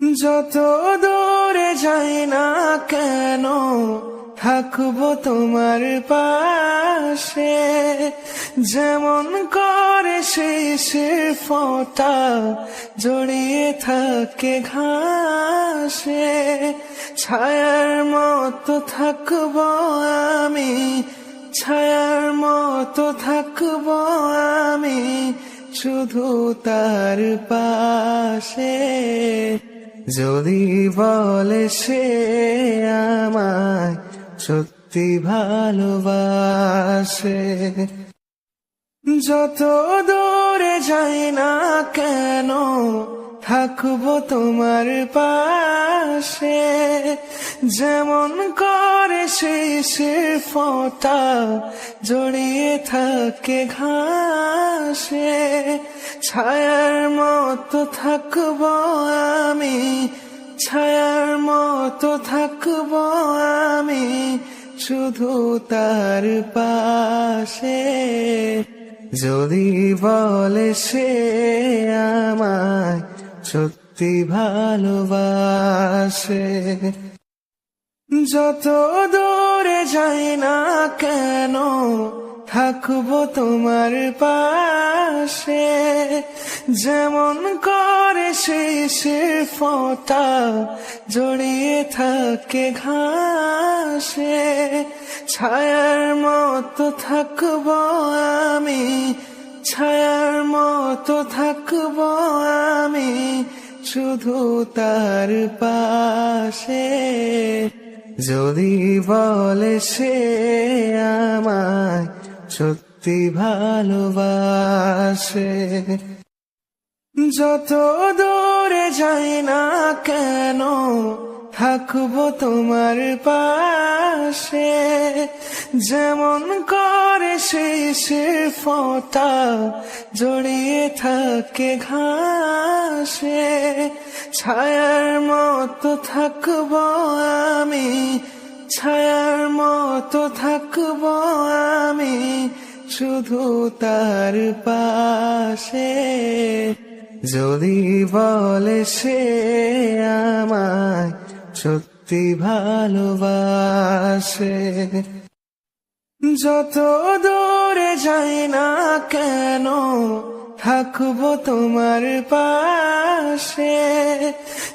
যত দূরে যাই না কেন থাকব তোমার পাশে। যেমন করে শেষের ফোঁটা জড়িয়ে থাকে ঘাসে, ছায়ার মতো থাকব আমি, ছায়ার মতো থাকব আমি শুধু তার পাশে। যদি বলে সে আমায় সত্যি ভালোবাসে যত দূরে যাই না কেন থাকব তোমার পাশে। যেমন করে শেষের ফোঁটা জড়িয়ে থাকে ঘাসে। ছায়ার মতো থাকব আমি, ছায়ার মতো থাকব আমি শুধু তার পাশে। যদি বলে সে আমায় সত্যি ভালোবাসে। যত দূরে যাই না কেন, থাকব তোমার পাশে। যেমন করে শেষের ফোঁটা, জড়িয়ে থাকে ঘাসে। ছায়ার মতো থাকব আমি ছায়ার মতো থাকব আমি শুধু তার পাশে। যদি বলে সে আমায় সত্যি ভালোবাসে, যত দূরে যাই না কেন থাকব তোমার পাশে যেমন করে শেষের ফোঁটা জড়িয়ে থাকে ঘাসে, ছায়ার মতো থাকব আমি, ছায়ার মতো থাকব আমি শুধু তার পাশে। যদি বলে সে আমায় সত্যি ভালোবাসে। যত দূরে যাই না কেন, থাকব তোমার পাশে।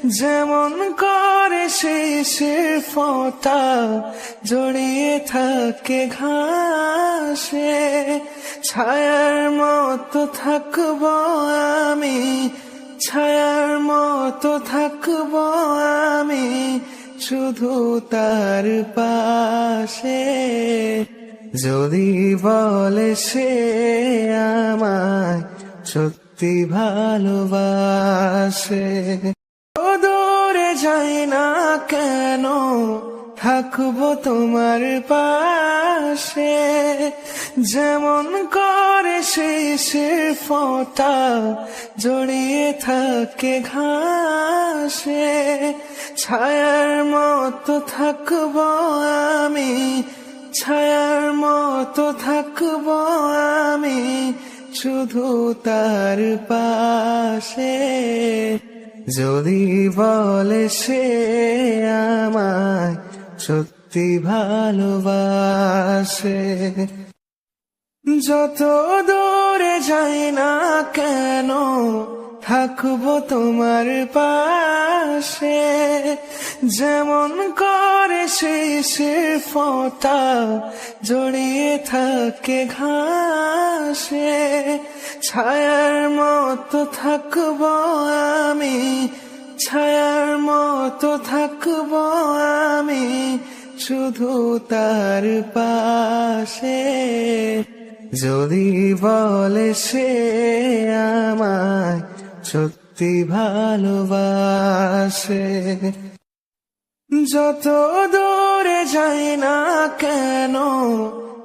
যেমন করে শেষের ফোঁটা, জড়িয়ে থাকে ঘাসে। ছায়ার মতো থাকব আমি, ছায়ার মতো থাকব আমি। শুধু তার পাশে। যদি বলে সে আমায় সত্যি ভালোবাসে। দূরে যাই না কেন, থাকব তোমার পাশে। যেমন করে ফোঁটা জড়িয়ে থাকে ঘাসে। ছায়ার মতো থাকব আমি, ছায়ার মতো থাকব আমি শুধু তার পাশে। যদি বলে সে আমায় সত্যি ভালোবাসে, যত দূরে যাই না কেন? থাকব তোমার পাশে। যেমন করে শেষের ফোঁটা, জড়িয়ে থাকে ঘাসে। ছায়ার মতো থাকব আমি, ছায়ার মতো থাকব আমি, শুধু তার পাশে। যদি বলে সে আমায় সত্যি ভালোবাসে, যত দূরে যাই না কেন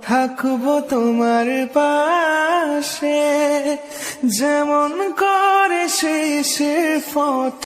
থাকব তোমার পাশে, যেমন করে সে সে ফোঁটা